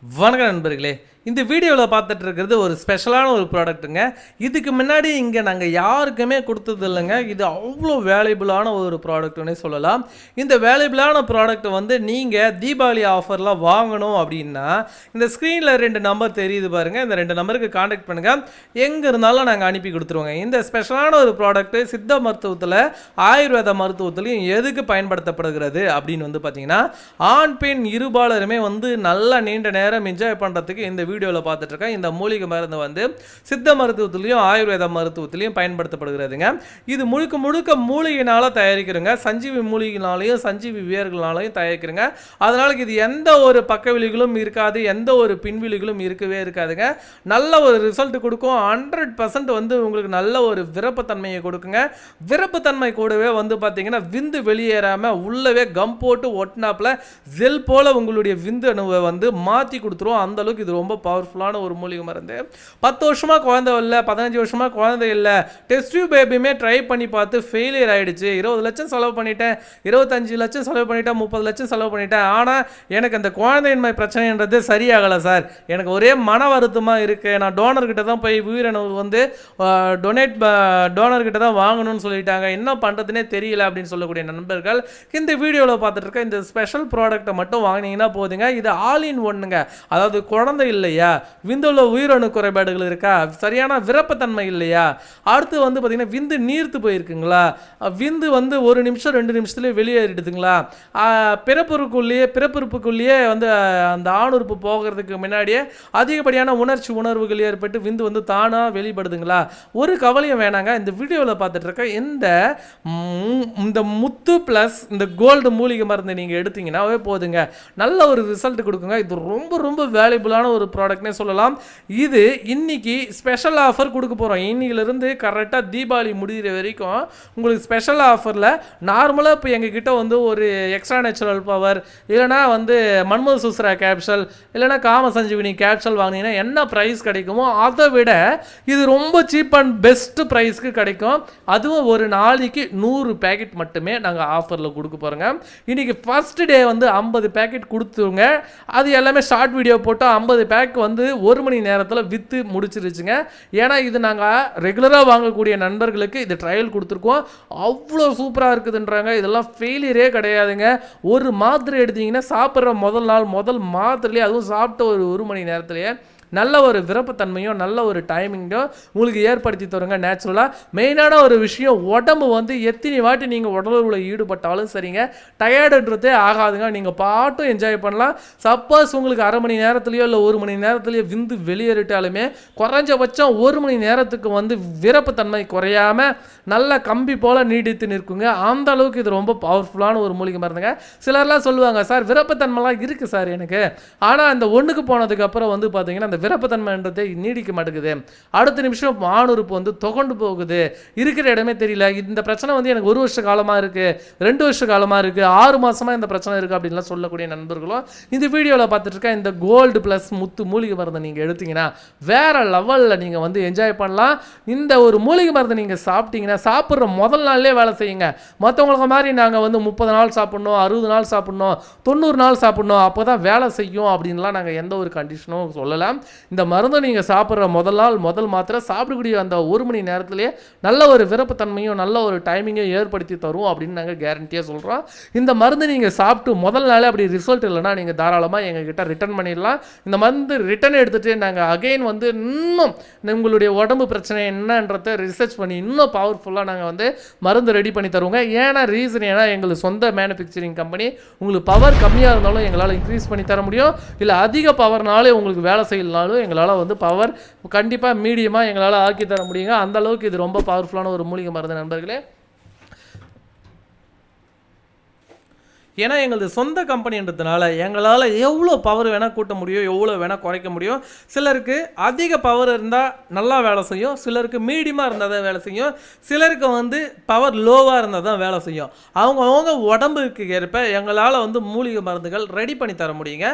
வணக்கம் நண்பர்களே. இந்த வீடியோவில் பார்த்துட்டு இருக்கிறது ஒரு ஸ்பெஷலான ஒரு ப்ராடக்ட்டுங்க இதுக்கு முன்னாடி இங்கே நாங்கள் யாருக்குமே கொடுத்தது இல்லைங்க. இது அவ்வளோ வேல்யூபிளான ஒரு ப்ராடக்ட்னே சொல்லலாம். இந்த வேல்யூபிளான ப்ராடக்ட் வந்து நீங்கள் தீபாவளி ஆஃபர்லாம் வாங்கணும் அப்படின்னா இந்த ஸ்க்ரீனில் ரெண்டு நம்பர் தெரியுது பாருங்கள் இந்த ரெண்டு நம்பருக்கு காண்டாக்ட் பண்ணுங்கள் எங்கே இருந்தாலும் நாங்கள் அனுப்பி கொடுத்துருவோங்க. இந்த ஸ்பெஷலான ஒரு ப்ராடக்ட்டு சித்த மருத்துவத்தில் ஆயுர்வேத மருத்துவத்திலையும் எதுக்கு பயன்படுத்தப்படுகிறது அப்படின்னு வந்து பார்த்தீங்கன்னா ஆண் பெண் இருபாலருமே வந்து நல்லா நீண்ட நேரம் என்ஜாய் பண்ணுறதுக்கு இந்த வீடியோவில் பார்த்துட்ருக்கேன் இந்த மூலிகை மருந்து வந்து சித்த மருத்துவத்திலையும் ஆயுர்வேத மருத்துவத்திலையும் பயன்படுத்தப்படுகிறதுங்க. இது முழுக்க முழுக்க மூலிகைனால தயாரிக்கிறோங்க. சஞ்சீவி மூலிகைனாலையும் சஞ்சீவி வேர்களாலையும் தயாரிக்கிறோங்க. அதனால் இது எந்த ஒரு பக்கவிழிகளும் இருக்காது எந்த ஒரு பின்விழிகளும் இருக்கவே இருக்காதுங்க. நல்ல ஒரு ரிசல்ட் கொடுக்கும். ஹண்ட்ரட் பர்சன்ட் வந்து உங்களுக்கு நல்ல ஒரு விருப்பத்தன்மையை கொடுக்குங்க. விருப்பத்தன்மை கூடவே வந்து பார்த்தீங்கன்னா விந்து வெளியேறாமல் உள்ளவே கம் போட்டு ஒட்டினாப்புல ஜெல் போல் உங்களுடைய விந்து அணுவை வந்து மாற்றி கொடுத்துரும். அந்தளவுக்கு இது ரொம்ப பவர்ஃபுல்லான ஒரு மூலிகை மருந்து. பத்து வருஷமாக குழந்தை இல்லை பதினஞ்சு வருஷமாக குழந்தை இல்லை. டெஸ்ட் டியூப் பேபியுமே ட்ரை பண்ணி பார்த்து ஃபெயிலியர் ஆகிடுச்சு இருபது லட்சம் செலவு பண்ணிட்டேன் இருபத்தஞ்சு லட்சம் செலவு பண்ணிட்டேன் முப்பது லட்சம் செலவு பண்ணிட்டேன். ஆனால் எனக்கு அந்த குழந்தையின்மை பிரச்சனைன்றது சரியாகலை சார். எனக்கு ஒரே மன வருத்தமாக இருக்குது நான் டோனர்கிட்ட தான் போய் உயிரினவு வந்து டொனேட் டோனர்கிட்ட தான் வாங்கணும்னு சொல்லிட்டாங்க. என்ன பண்ணுறதுனே தெரியல அப்படின்னு சொல்லக்கூடிய நண்பர்கள் இந்த வீடியோவில் பார்த்துட்டு இருக்க இந்த ஸ்பெஷல் ப்ராடக்ட்டை மட்டும் வாங்கினீங்கன்னா போதுங்க. இது ஆல் இன் ஒன்றுங்க அதாவது குழந்தை இல்லை இல்லையா? விந்துள்ள உயிரணு குறைபாடுகள் இருக்கா? சரியான விருப்பத்தன்மை இல்லையா? அடுத்து வந்து பார்த்தீங்கன்னா விந்து நீர்த்து போயிருக்குங்களா? விந்து வந்து ஒரு நிமிஷம் ரெண்டு நிமிஷத்துலேயே வெளியேறிடுதுங்களா? பிறப்புறுக்குள்ளேயே பிறப்புறுப்புக்குள்ளேயே வந்து அந்த ஆணுறுப்பு போகிறதுக்கு முன்னாடியே அதிகப்படியான உணர்ச்சி உணர்வுகள் ஏற்பட்டு விந்து வந்து தானாக வெளிப்படுதுங்களா? ஒரு கவலையும் வேணாங்க. இந்த வீடியோவில் பார்த்துட்டு இருக்க இந்த இந்த முத்து ப்ளஸ் இந்த கோல்டு மூலிகை மருந்து நீங்கள் எடுத்தீங்கன்னாவே போதுங்க. நல்ல ஒரு ரிசல்ட் கொடுக்குங்க. இது ரொம்ப ரொம்ப வேல்யூபுளான ஒரு ப்ராடக்ட்னே சொல்லலாம். இது இன்றைக்கி ஸ்பெஷல் ஆஃபர் கொடுக்க போகிறோம் இன்னிலிருந்து கரெக்டாக தீபாவளி முடிகிற வரைக்கும் உங்களுக்கு ஸ்பெஷல் ஆஃபரில் நார்மலாக இப்போ எங்ககிட்ட வந்து ஒரு எக்ஸ்ட்ரா நேச்சுரல் பவர் இல்லைனா வந்து மன்மத சுஸ்ரா கேப்சல் இல்லைனா காம சஞ்சீவினி கேப்சல் வாங்கினீங்கன்னா என்ன ப்ரைஸ் கிடைக்குமோ அதை விட இது ரொம்ப சீப் அண்ட் பெஸ்ட் ப்ரைஸ்க்கு கிடைக்கும். அதுவும் ஒரு நாளைக்கு நூறு பேக்கெட் மட்டுமே நாங்கள் ஆஃபரில் கொடுக்க போகிறோங்க இன்றைக்கி ஃபஸ்ட்டு டே வந்து ஐம்பது பேக்கெட் கொடுத்துருங்க அது எல்லாமே ஷார்ட் வீடியோ போட்டால் ஐம்பது பேக்கெட் பேக் வந்து ஒரு மணி நேரத்தில் விற்று முடிச்சிருச்சுங்க. ஏன்னா இது நாங்கள் ரெகுலராக வாங்கக்கூடிய நண்பர்களுக்கு இது ட்ரையல் கொடுத்துருக்கோம். அவ்வளோ சூப்பராக இருக்குதுன்றாங்க. இதெல்லாம் ஃபெயிலியரே கிடையாதுங்க. ஒரு மாத்திரை எடுத்தீங்கன்னா சாப்பிட்ற முதல் நாள் முதல் மாத்திரையிலே அதுவும் சாப்பிட்ட ஒரு ஒரு மணி நேரத்துலேயே நல்ல ஒரு விருப்பத்தன்மையோ நல்ல ஒரு டைமிங்கோ உங்களுக்கு ஏற்படுத்தி தருங்க நேச்சுரலாக மெயினான ஒரு விஷயம் உடம்பு வந்து எத்தனை வாட்டி நீங்கள் உடலுறவில் ஈடுபட்டாலும் சரிங்க. டயர்டுன்றதே ஆகாதுங்க. நீங்கள் பாட்டும் என்ஜாய் பண்ணலாம். சப்போஸ் உங்களுக்கு அரை மணி நேரத்துலையோ இல்லை ஒரு மணி நேரத்துலையோ விந்து வெளியேறிட்டாலுமே குறைஞ்சபட்சம் ஒரு மணி நேரத்துக்கு வந்து விருப்பத்தன்மை குறையாம நல்ல கம்பி போல் நீடித்து நிற்குங்க. அந்த அளவுக்கு இது ரொம்ப பவர்ஃபுல்லான ஒரு மூலிகை மருந்துங்க. சிலர்லாம் சொல்லுவாங்க சார் விருப்பத்தன்மைலாம் இருக்குது சார் எனக்கு. ஆனால் அந்த ஒன்றுக்கு போனதுக்கப்புறம் வந்து பார்த்தீங்கன்னா அந்த விருப்பத்தன்மைன்றதே நீடிக்க மாட்டேங்குது. அடுத்த நிமிஷம் மானுறுப்பு வந்து தொகண்டு போகுது. இருக்கிற இடமே தெரியல. இந்த பிரச்சனை வந்து எனக்கு ஒரு வருஷ காலமாக இருக்குது ரெண்டு வருஷ காலமாக இருக்குது ஆறு மாதமாக இந்த பிரச்சனை இருக்குது அப்படின்லாம் சொல்லக்கூடிய நண்பர்களும் இந்த வீடியோவில் பார்த்துட்டு இந்த கோல்டு ப்ளஸ் முத்து மூலிகை மருந்தை நீங்கள் எடுத்தீங்கன்னா வேறு லெவலில் நீங்கள் வந்து என்ஜாய் பண்ணலாம். இந்த ஒரு மூலிகை மருந்தை நீங்கள் சாப்பிட்டீங்கன்னா சாப்பிட்ற முதல் நாள்லேயே வேலை செய்யுங்க. மற்றவங்களுக்கு மாதிரி நாங்கள் வந்து முப்பது நாள் சாப்பிட்ணும் அறுபது நாள் சாப்பிட்ணும் தொண்ணூறு நாள் சாப்பிட்ணும் அப்போ தான் வேலை செய்யும் அப்படின்லாம் நாங்கள் எந்த ஒரு கண்டிஷனும் சொல்லலாம் இந்த மருந்தை நீங்கள் சாப்பிட்ற முதல் நாள் முதல் மாத்திரை சாப்பிடக்கூடிய அந்த ஒரு மணி நேரத்திலேயே நல்ல ஒரு விருப்பத்தன்மையும் நல்ல ஒரு டைமிங்கையும் ஏற்படுத்தி தரும் அப்படின்னு நாங்கள் கேரண்டியாக சொல்கிறோம் இந்த மருந்து நீங்கள் சாப்பிட்டு முதல் நாளே அப்படி ரிசல்ட் இல்லைன்னா நீங்கள் தாராளமாக எங்ககிட்ட ரிட்டர்ன் பண்ணிடலாம். இந்த மருந்து ரிட்டர்ன் எடுத்துகிட்டு நாங்கள் அகைன் வந்து இன்னும் உங்களுடைய உடம்பு பிரச்சனை என்னன்றதை ரிசர்ச் பண்ணி இன்னும் பவர்ஃபுல்லாக நாங்கள் வந்து மருந்து ரெடி பண்ணி தருவோங்க. ஏன்னா ரீசன் ஏன்னா எங்களுக்கு சொந்த மேனுஃபேக்சரிங் கம்பெனி உங்களுக்கு பவர் கம்மியாக இருந்தாலும் எங்களால் இன்க்ரீஸ் பண்ணி தர முடியும். இல்லை அதிக பவர்னாலே உங்களுக்கு வேலை செய்யலாம். இருந்தாலும் எங்களால் வந்து பவர் கண்டிப்பாக மீடியமாக எங்களால் ஆக்கி தர முடியுங்க. அந்தளவுக்கு இது ரொம்ப பவர்ஃபுல்லான ஒரு மூலிகை மருந்து நண்பர்களே. ஏன்னா எங்களது சொந்த கம்பெனின்றதுனால எங்களால் எவ்வளோ பவர் வேணால் கூட்ட முடியும் எவ்வளோ வேணால் குறைக்க முடியும். சிலருக்கு அதிக பவர் இருந்தால் நல்லா வேலை செய்யும் சிலருக்கு மீடியமாக இருந்தால் தான் வேலை செய்யும் சிலருக்கு வந்து பவர் லோவாக இருந்தால் தான் வேலை செய்யும். அவங்கவுங்க உடம்புக்கு ஏற்ப எங்களால் வந்து மூலிகை மருந்துகள் ரெடி பண்ணி தர முடியுங்க.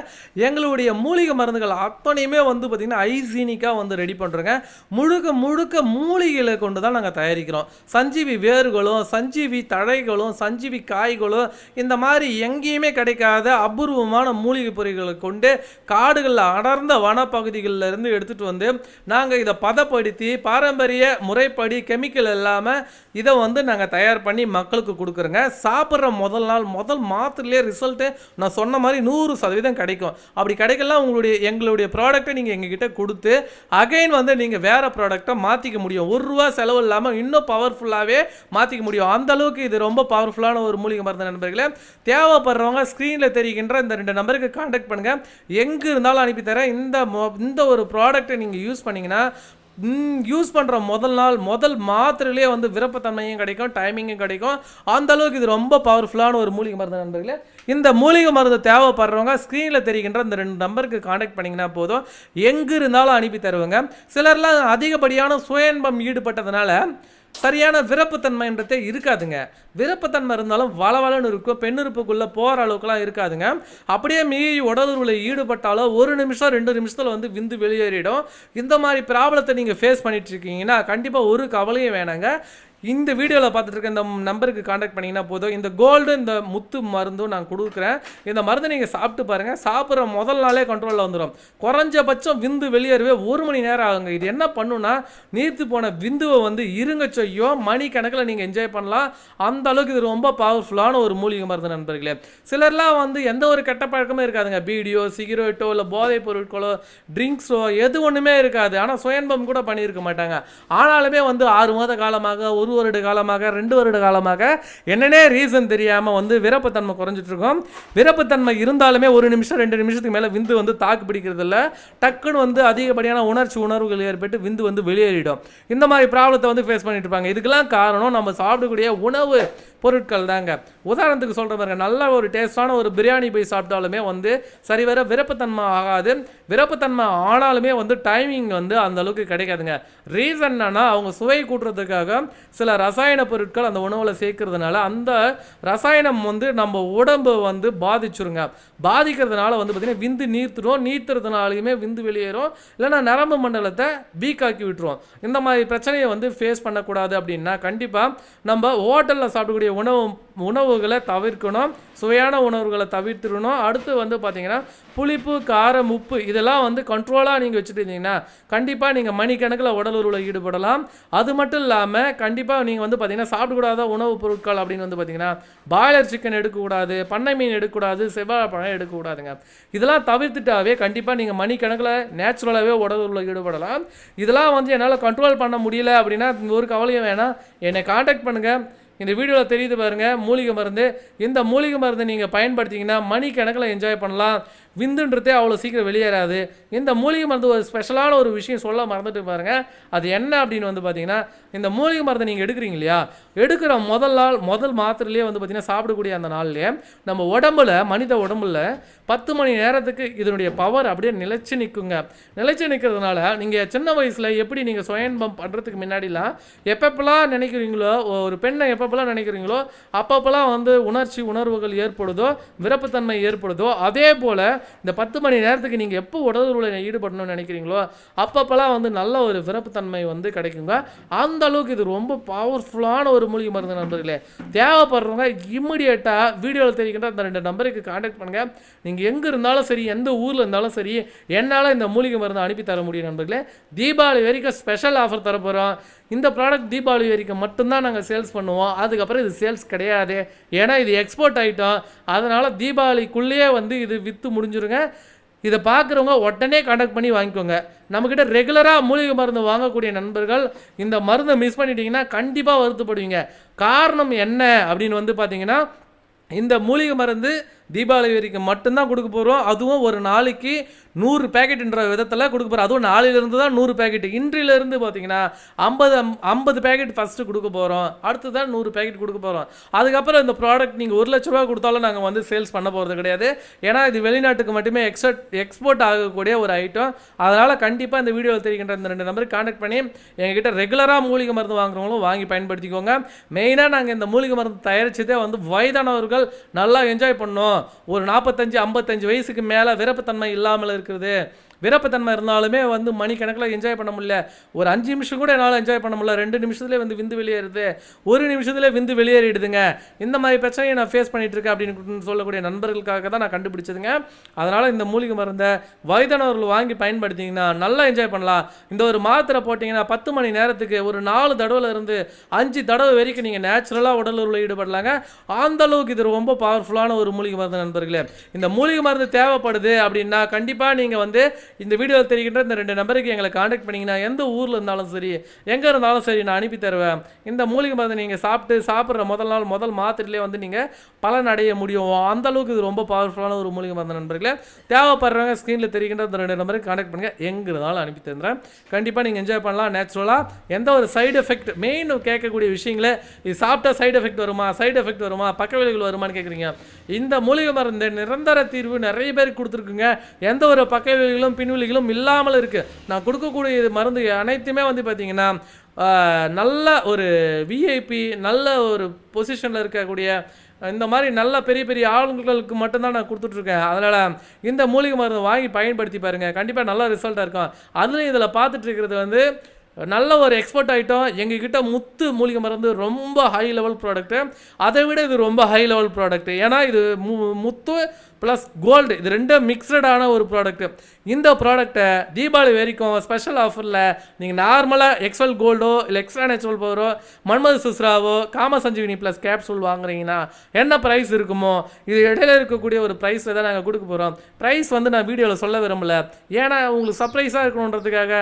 எங்களுடைய மூலிகை மருந்துகள் அத்தனையுமே வந்து பார்த்திங்கன்னா ஐசீனிக்காக வந்து ரெடி பண்ணுறோங்க முழுக்க முழுக்க மூலிகைகளை கொண்டு தான் நாங்கள் தயாரிக்கிறோம். சஞ்சீவி வேர்களும் சஞ்சீவி தழைகளும் சஞ்சீவி காய்களும் இந்த மாதிரி எங்கேயுமே கிடைக்காத அபூர்வமான மூலிகை பொறிகளை கொண்டு காடுகளில் அடர்ந்த வனப்பகுதிகளில் இருந்து எடுத்துகிட்டு வந்து நாங்கள் இதை பதப்படுத்தி பாரம்பரிய முறைப்படி கெமிக்கல் இல்லாமல் இதை வந்து நாங்கள் தயார் பண்ணி மக்களுக்கு கொடுக்குறோங்க. சாப்பிட்ற முதல் நாள் முதல் மாத்திரையிலே ரிசல்ட்டு நான் சொன்ன மாதிரி நூறு சதவீதம் கிடைக்கும். அப்படி கிடைக்கலாம் உங்களுடைய எங்களுடைய ப்ராடக்ட்டை நீங்கள் எங்ககிட்ட கொடுத்து அகைன் வந்து நீங்கள் வேறு ப்ராடக்ட்டை மாற்றிக்க முடியும். ஒரு ரூபா செலவு இல்லாமல் இன்னும் பவர்ஃபுல்லாகவே மாற்றிக்க முடியும். அந்த அளவுக்கு இது ரொம்ப பவர்ஃபுல்லான ஒரு மூலிகை மருந்து நண்பர்களே. தேவைப்படுறவங்க ஸ்க்ரீனில் தெரிகின்ற இந்த ரெண்டு நம்பருக்கு காண்டாக்ட் பண்ணுங்கள் எங்கே இருந்தாலும் அனுப்பி தரேன். இந்த மொ- இந்த ஒரு ப்ராடக்ட்டை நீங்கள் யூஸ் பண்ணிங்கன்னா யூஸ் பண்ணுற முதல் நாள் முதல் மாத்திரையிலே வந்து விருப்பத்தன்மையும் கிடைக்கும் டைமிங்கும் கிடைக்கும். அந்த அளவுக்கு இது ரொம்ப பவர்ஃபுல்லான ஒரு மூலிகை மருந்து நண்பர்களே. இந்த மூலிகை மருந்து தேவைப்படுறவங்க ஸ்க்ரீனில் தெரிகின்ற இந்த ரெண்டு நம்பருக்கு காண்டாக்ட் பண்ணிங்கன்னா போதும். எங்கே இருந்தாலும் அனுப்பி தருவாங்க. சிலர்லாம் அதிகப்படியான சுயன்பம் ஈடுபட்டதுனால சரியான விருப்பத்தன்மைன்றதே இருக்காதுங்க. விருப்பத்தன்மை இருந்தாலும் வளவலன்னு இருக்கும். பெண்ணுறுப்புக்குள்ளே போகிற அளவுக்குலாம் இருக்காதுங்க. அப்படியே மீறி உடலுறவில் ஈடுபட்டாலோ ஒரு நிமிஷம் ரெண்டு நிமிஷத்தில் வந்து விந்து வெளியேறிடும். இந்த மாதிரி ப்ராப்ளத்தை நீங்கள் ஃபேஸ் பண்ணிட்டு இருக்கீங்கன்னா கண்டிப்பாக ஒரு கவலையும் வேணாங்க. இந்த வீடியோவில் பார்த்துட்டு இருக்க இந்த நம்பருக்கு காண்டாக்ட் பண்ணிங்கன்னா போதும். இந்த கோல்டு இந்த முத்து மருந்தும் நான் கொடுக்குறேன். இந்த மருந்தை நீங்கள் சாப்பிட்டு பாருங்கள் சாப்பிட்ற முதல் நாளே கண்ட்ரோலில் வந்துடும் குறைஞ்சபட்சம் விந்து வெளியேறவே ஒரு மணி நேரம் ஆகுங்க. இது என்ன பண்ணுன்னா நீர்த்து போன விந்துவை வந்து இருங்க செய்யும். மணி கணக்கில் நீங்கள் என்ஜாய் பண்ணலாம். அந்த அளவுக்கு இது ரொம்ப பவர்ஃபுல்லான ஒரு மூலிகை மருந்து நண்பர்களே. சிலர்லாம் வந்து எந்த ஒரு கெட்ட பழக்கமே இருக்காதுங்க. பீடியோ சிகரெட்டோ இல்லை போதைப் பொருட்களோ ட்ரிங்க்ஸோ எது ஒன்றுமே இருக்காது. ஆனால் சுயன்பம் கூட பண்ணியிருக்க மாட்டாங்க. ஆனாலுமே வந்து ஆறு மாத காலமாக ஒரு வருட காலமாக ரெண்டு வருட காலமாக என்னன்னே ரீசன் தெரியாமல் வந்து விரப்பத்தன்மை குறைஞ்சிட்ருக்கோம் விரப்பத்தன்மை இருந்தாலுமே ஒரு நிமிஷம் ரெண்டு நிமிஷத்துக்கு மேலே விந்து வந்து தாக்கு பிடிக்கிறது டக்குன்னு வந்து அதிகப்படியான உணர்ச்சி உணர்வுகள் ஏற்பட்டு விந்து வந்து வெளியேறிடும். இந்த மாதிரி ப்ராப்ளத்தை வந்து ஃபேஸ் பண்ணிட்டு இருப்பாங்க. இதுக்கெல்லாம் காரணம் நம்ம சாப்பிடக்கூடிய உணவு பொருட்கள் தாங்க. உதாரணத்துக்கு சொல்கிற பாருங்க. நல்ல ஒரு டேஸ்டான ஒரு பிரியாணி போய் சாப்பிட்டாலுமே வந்து சரிவர விருப்பத்தன்மை ஆகாது. விருப்பத்தன்மை ஆனாலுமே வந்து டைமிங் வந்து அந்த அளவுக்கு கிடைக்காதுங்க. ரீசன் என்னன்னா அவங்க சுவை கூட்டுறதுக்காக சில ரசாயன பொருட்கள் அந்த உணவில் சேர்க்கறதுனால அந்த ரசாயனம் வந்து நம்ம உடம்பு வந்து பாதிச்சிருங்க. பாதிக்கிறதுனால வந்து பார்த்திங்கன்னா விந்து நீர்த்துடும் நீர்த்துறதுனாலையுமே விந்து வெளியேறும். இல்லைன்னா நரம்பு மண்டலத்தை வீக்காக்கி விட்டுருவோம் இந்த மாதிரி பிரச்சனையை வந்து ஃபேஸ் பண்ணக்கூடாது அப்படின்னா கண்டிப்பாக நம்ம ஹோட்டலில் சாப்பிடக்கூடிய உணவு உணவுகளை தவிர்க்கணும். சுவையான உணவுகளை தவிர்த்துடணும். அடுத்து வந்து பார்த்தீங்கன்னா புளிப்பு காரம் உப்பு இதெல்லாம் வந்து கண்ட்ரோலாக நீங்கள் வச்சுட்டு இருந்தீங்கன்னா கண்டிப்பாக நீங்கள் மணிக்கணக்கில் உடல் உருவில் ஈடுபடலாம். அது மட்டும் இல்லாமல் கண்டிப்பாக நீங்கள் வந்து பார்த்தீங்கன்னா சாப்பிடக்கூடாத உணவுப் பொருட்கள் அப்படின்னு வந்து பார்த்தீங்கன்னா பாய்லர் சிக்கன் எடுக்கக்கூடாது பண்ணை மீன் எடுக்கக்கூடாது செவ்வாழை பழம் எடுக்கக்கூடாதுங்க. இதெல்லாம் தவிர்த்துட்டாவே கண்டிப்பாக நீங்கள் மணிக்கணக்கில் நேச்சுரலாகவே உடலில் ஈடுபடலாம். இதெல்லாம் வந்து என்னால் கண்ட்ரோல் பண்ண முடியல அப்படின்னா ஒரு கவலையும் வேணாம். என்னை காண்டாக்ட் பண்ணுங்கள் இந்த வீடியோவில் தெரியுது பாருங்கள் மூலிகை மருந்து. இந்த மூலிகை மருந்து நீங்கள் பயன்படுத்திங்கன்னா மணிக்கணக்கில் என்ஜாய் பண்ணலாம். விந்துன்றதே அவ்வளோ சீக்கிரம் வெளியேறாது. இந்த மூலிகை மருந்து ஒரு ஸ்பெஷலான ஒரு விஷயம் சொல்ல மறந்துட்டு பாருங்கள் அது என்ன அப்படின்னு வந்து பார்த்தீங்கன்னா இந்த மூலிகை மருந்து நீங்கள் எடுக்கிறீங்க இல்லையா? எடுக்கிற முதல் நாள் முதல் மாத்திரையிலே வந்து பார்த்தீங்கன்னா சாப்பிடக்கூடிய அந்த நாள்லேயே நம்ம உடம்புல மனித உடம்புல பத்து மணி நேரத்துக்கு இதனுடைய பவர் அப்படியே நிலைச்சு நிற்குங்க நிலைச்சு நிற்கிறதுனால நீங்கள் சின்ன வயசில் எப்படி நீங்கள் சுயன்பம் பண்ணுறதுக்கு முன்னாடிலாம் எப்பப்பெல்லாம் நினைக்கிறீங்களோ ஒரு பெண்ணை எப்பப்பெல்லாம் நினைக்கிறீங்களோ அப்பப்பெல்லாம் வந்து உணர்ச்சி உணர்வுகள் ஏற்படுதோ விருப்பத்தன்மை ஏற்படுதோ அதே போல் இந்த பத்து மணி நேரத்துக்கு நீங்கள் எப்போ உடலுறவில் ஈடுபடணும்னு நினைக்கிறீங்களோ அப்பப்போலாம் வந்து நல்ல ஒரு சிறப்புத்தன்மை வந்து கிடைக்குங்க. அந்த அளவுக்கு இது ரொம்ப பவர்ஃபுல்லான ஒரு மூலிகை மருந்து நண்பர்களே. தேவைப்படுறவங்க இம்மிடியேட்டாக வீடியோவில் தெரிவிக்கின்ற அந்த ரெண்டு நம்பருக்கு காண்டாக்ட் பண்ணுங்கள் நீங்கள் எங்கே இருந்தாலும் சரி எந்த ஊரில் இருந்தாலும் சரி என்னால் இந்த மூலிகை மருந்து அனுப்பி தர முடியும் நண்பர்களே. தீபாவளி வரைக்கும் ஸ்பெஷல் ஆஃபர் தர போகிறோம் இந்த ப்ராடக்ட் தீபாவளி வரைக்கும் மட்டும்தான் நாங்கள் சேல்ஸ் பண்ணுவோம். அதுக்கப்புறம் இது சேல்ஸ் கிடையாது. ஏன்னா இது எக்ஸ்போர்ட் ஐட்டம் அதனால் தீபாவளிக்குள்ளேயே வந்து இது விற்று முடிஞ்சிருங்க. இதை பார்க்குறவங்க உடனே காண்டாக்ட் பண்ணி வாங்கிக்கோங்க. நம்மக்கிட்ட ரெகுலராக மூலிகை மருந்து வாங்கக்கூடிய நண்பர்கள் இந்த மருந்தை மிஸ் பண்ணிட்டீங்கன்னா கண்டிப்பாக வருத்தப்படுவீங்க. காரணம் என்ன அப்படின்னு வந்து பார்த்தீங்கன்னா இந்த மூலிகை மருந்து தீபாவளி வரைக்கும் மட்டும்தான் கொடுக்க போகிறோம் அதுவும் ஒரு நாளைக்கு நூறு பேக்கெட்ன்ற விதத்தில் கொடுக்க போகிறோம் அதுவும் நாளையிலேருந்து தான் நூறு பேக்கெட் இன்றிலிருந்து பார்த்தீங்கன்னா ஐம்பது ஐம்பது பேக்கெட் ஃபஸ்ட்டு கொடுக்க போகிறோம் அடுத்து தான் நூறு பேக்கெட் கொடுக்க போகிறோம் அதுக்கப்புறம் இந்த ப்ராடக்ட் நீங்கள் ஒரு லட்ச ரூபா கொடுத்தாலும் நாங்கள் வந்து சேல்ஸ் பண்ண போகிறது கிடையாது. ஏன்னா இது வெளிநாட்டுக்கு மட்டுமே எக்ஸ்போர்ட் எக்ஸ்போர்ட் ஆகக்கூடிய ஒரு ஐட்டம் அதனால் கண்டிப்பாக இந்த வீடியோவில் தெரிகின்ற இந்த ரெண்டு நம்பருக்கு காண்டாக்ட் பண்ணி எங்ககிட்ட ரெகுலராக மூலிகை மருந்து வாங்குறவங்களும் வாங்கி பயன்படுத்திக்கோங்க. மெயினாக நாங்கள் இந்த மூலிகை மருந்து தயாரிச்சதே வந்து வயதானவர்கள் நல்லா என்ஜாய் பண்ணோம் ஒரு நாற்பத்தஞ்சு ஐம்பத்தஞ்சு வயசுக்கு மேலே விருப்பத்தன்மை இல்லாமல் இருக்கிறது. விருப்பத்தன்மை இருந்தாலுமே வந்து மணிக்கணக்கில் என்ஜாய் பண்ண முடியல. ஒரு அஞ்சு நிமிஷம் கூட என்னால் என்ஜாய் பண்ண முடியல. ரெண்டு நிமிஷத்துலேயே வந்து விந்து வெளியேறுது. ஒரு நிமிஷத்துலேயே விந்து வெளியேறிடுதுங்க. இந்த மாதிரி பிரச்சனையை நான் ஃபேஸ் பண்ணிகிட்டு இருக்கேன் அப்படின்னு சொல்லக்கூடிய நண்பர்களுக்காக தான் நான் கண்டுபிடிச்சதுங்க. அதனால் இந்த மூலிகை மருந்தை வயதானவர்கள் வாங்கி பயன்படுத்திங்கன்னா நல்லா என்ஜாய் பண்ணலாம். இந்த ஒரு மாத்திரை போட்டிங்கன்னா பத்து மணி நேரத்துக்கு ஒரு நாலு தடவையில் இருந்து அஞ்சு தடவை வரைக்கும் நீங்கள் நேச்சுரலாக உடல் உள்ள ஈடுபடலாங்க. அந்த அளவுக்கு இது ரொம்ப பவர்ஃபுல்லான ஒரு மூலிகை மருந்து நண்பர்களே. இந்த மூலிகை மருந்து தேவைப்படுது அப்படின்னா கண்டிப்பாக நீங்கள் வந்து இந்த வீடியோவில் தெரிகின்ற இந்த ரெண்டு நம்பருக்கு எங்களை காண்டாக்ட் பண்ணிங்கன்னா எந்த ஊரில் இருந்தாலும் சரி எங்கே இருந்தாலும் சரி நான் அனுப்பி தருவேன். இந்த மூலிகை மருந்து நீங்கள் சாப்பிட்டு சாப்பிட்ற முதல் நாள் முதல் மாத்திரையிலே வந்து நீங்கள் பலன் அடைய முடியும். அந்த அளவுக்கு இது ரொம்ப பவர்ஃபுல்லான ஒரு மூலிகை மருந்து நண்பர்களே. தேவைப்படுறவங்க ஸ்க்ரீனில் தெரிகின்ற இந்த ரெண்டு நம்பருக்கு காண்டாக்ட் பண்ணுங்கள் எங்கே இருந்தாலும் அனுப்பி தந்துடுறேன். கண்டிப்பாக நீங்கள் என்ஜாய் பண்ணலாம். நேச்சுரலாக எந்த ஒரு சைடு எஃபெக்ட் மெயின் கேட்கக்கூடிய விஷயங்களே இது சாப்பிட்டா சைடு எஃபெக்ட் வருமா சைடு எஃபெக்ட் வருமா பக்க விளைவுகள் வருமான்னு கேட்குறீங்க. இந்த மூலிகை மருந்து நிரந்தர தீர்வு நிறைய பேருக்கு கொடுத்துருக்குங்க. எந்த ஒரு பக்க விளைவுகளும் பின்விளைவுகளும் இல்லாமல் இருக்குது நான் கொடுக்கக்கூடிய இது மருந்து அனைத்துமே வந்து பார்த்திங்கன்னா நல்ல ஒரு விஐபி நல்ல ஒரு பொசிஷனில் இருக்கக்கூடிய இந்த மாதிரி நல்ல பெரிய பெரிய ஆளுங்களுக்கு மட்டும்தான் நான் கொடுத்துட்ருக்கேன். அதனால் இந்த மூலிகை மருந்து வாங்கி பயன்படுத்தி பாருங்கள் கண்டிப்பாக நல்ல ரிசல்ட்டாக இருக்கும். அதுலேயும் இதில் பார்த்துட்டு இருக்கிறது வந்து நல்ல ஒரு எக்ஸ்பர்ட் ஆகிட்டோம் எங்ககிட்ட முத்து மூலிகை மருந்து ரொம்ப ஹை லெவல் ப்ராடக்ட்டு அதை விட இது ரொம்ப ஹை லெவல் ப்ராடக்ட் ஏன்னா இது மு- முத்து ப்ளஸ் கோல்டு இது ரெண்டும் மிக்சடான ஒரு ப்ராடக்ட் இந்த ப்ராடக்ட்டை தீபாவளி வரைக்கும் ஸ்பெஷல் ஆஃபரில் நீங்கள் நார்மலாக எக்ஸ்எல் கோல்டோ இல்லை எக்ஸ்ட்ரா நேச்சுரல் பவரோ மன்மது சுஸ்ராவோ காம சஞ்சீவினி ப்ளஸ் கேப்சூல் வாங்குறீங்கன்னா என்ன ப்ரைஸ் இருக்குமோ இது இடையில இருக்கக்கூடிய ஒரு ப்ரைஸில் தான் நாங்கள் கொடுக்க போகிறோம் ப்ரைஸ் வந்து நான் வீடியோவில் சொல்ல விரும்பல. ஏன்னா உங்களுக்கு சர்ப்ரைஸாக இருக்கணுன்றதுக்காக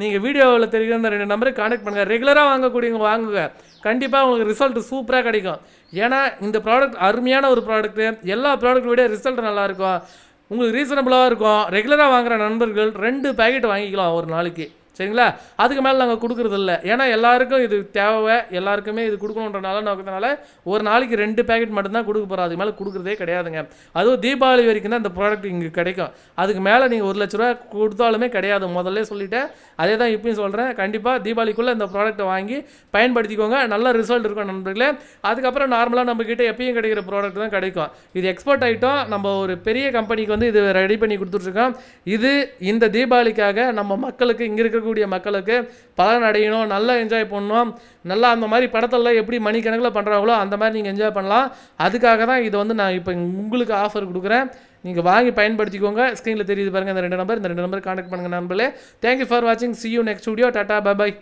நீங்கள் வீடியோவில் தெரிகிற இந்த ரெண்டு நம்பருக்கு கான்டாக்ட் பண்ணுங்கள் ரெகுலராக வாங்கக்கூடியவங்க வாங்குங்க. கண்டிப்பாக உங்களுக்கு ரிசல்ட் சூப்பராக கிடைக்கும். ஏன்னா இந்த ப்ராடக்ட் அருமையான ஒரு ப்ராடக்ட்டு எல்லா ப்ராடக்ட்டு விட ரிசல்ட் நல்லாயிருக்கும் உங்களுக்கு ரீசனபிளாக இருக்கும். ரெகுலராக வாங்குகிற நண்பர்கள் ரெண்டு பேக்கெட் வாங்கிக்கலாம் ஒரு நாளைக்கு. சரிங்களா? அதுக்கு மேலே நாங்கள் கொடுக்குறது இல்லை ஏன்னா எல்லாருக்கும் இது தேவை. எல்லாருக்குமே இது கொடுக்கணுன்றனால நோக்கத்தினால ஒரு நாளைக்கு ரெண்டு பேக்கெட் மட்டும்தான் கொடுக்க போகிறோம் அதுக்கு மேலே கொடுக்குறதே கிடையாதுங்க. அதுவும் தீபாவளி வரைக்கும் தான் இந்த ப்ராடக்ட் இங்கே கிடைக்கும். அதுக்கு மேலே நீங்கள் ஒரு லட்ச ரூபா கொடுத்தாலுமே கிடையாது. முதல்ல சொல்லிட்டேன். அதே தான் இப்பயும் சொல்கிறேன் கண்டிப்பாக தீபாவளிக்குள்ளே இந்த ப்ராடக்ட்டை வாங்கி பயன்படுத்திக்கோங்க. நல்ல ரிசல்ட் இருக்கும் நண்பர்களே. அதுக்கப்புறம் நார்மலாக நம்ம எப்பயும் கிடைக்கிற ப்ராடக்ட் தான் கிடைக்கும். இது எக்ஸ்போர்ட் ஆகிட்டோம் நம்ம ஒரு பெரிய கம்பெனிக்கு வந்து இது ரெடி பண்ணி கொடுத்துட்ருக்கோம் இது இந்த தீபாவளிக்காக நம்ம மக்களுக்கு இங்கே இருக்கிற இருக்கக்கூடிய மக்களுக்கு பலன் அடையணும் நல்லா என்ஜாய் பண்ணணும். நல்லா அந்த மாதிரி படத்தெல்லாம் எப்படி மணிக்கணக்கில் பண்ணுறாங்களோ அந்த மாதிரி நீங்கள் என்ஜாய் பண்ணலாம். அதுக்காக தான் இதை வந்து நான் இப்போ உங்களுக்கு ஆஃபர் கொடுக்குறேன். நீங்கள் வாங்கி பயன்படுத்திக்கோங்க. ஸ்க்ரீனில் தெரியுது பாருங்கள் இந்த ரெண்டு நம்பர் இந்த ரெண்டு நம்பர் கான்டாக்ட் பண்ணுங்கள் நண்பர்களே. தேங்க்யூ ஃபார் வாட்சிங் see you next studio tata bye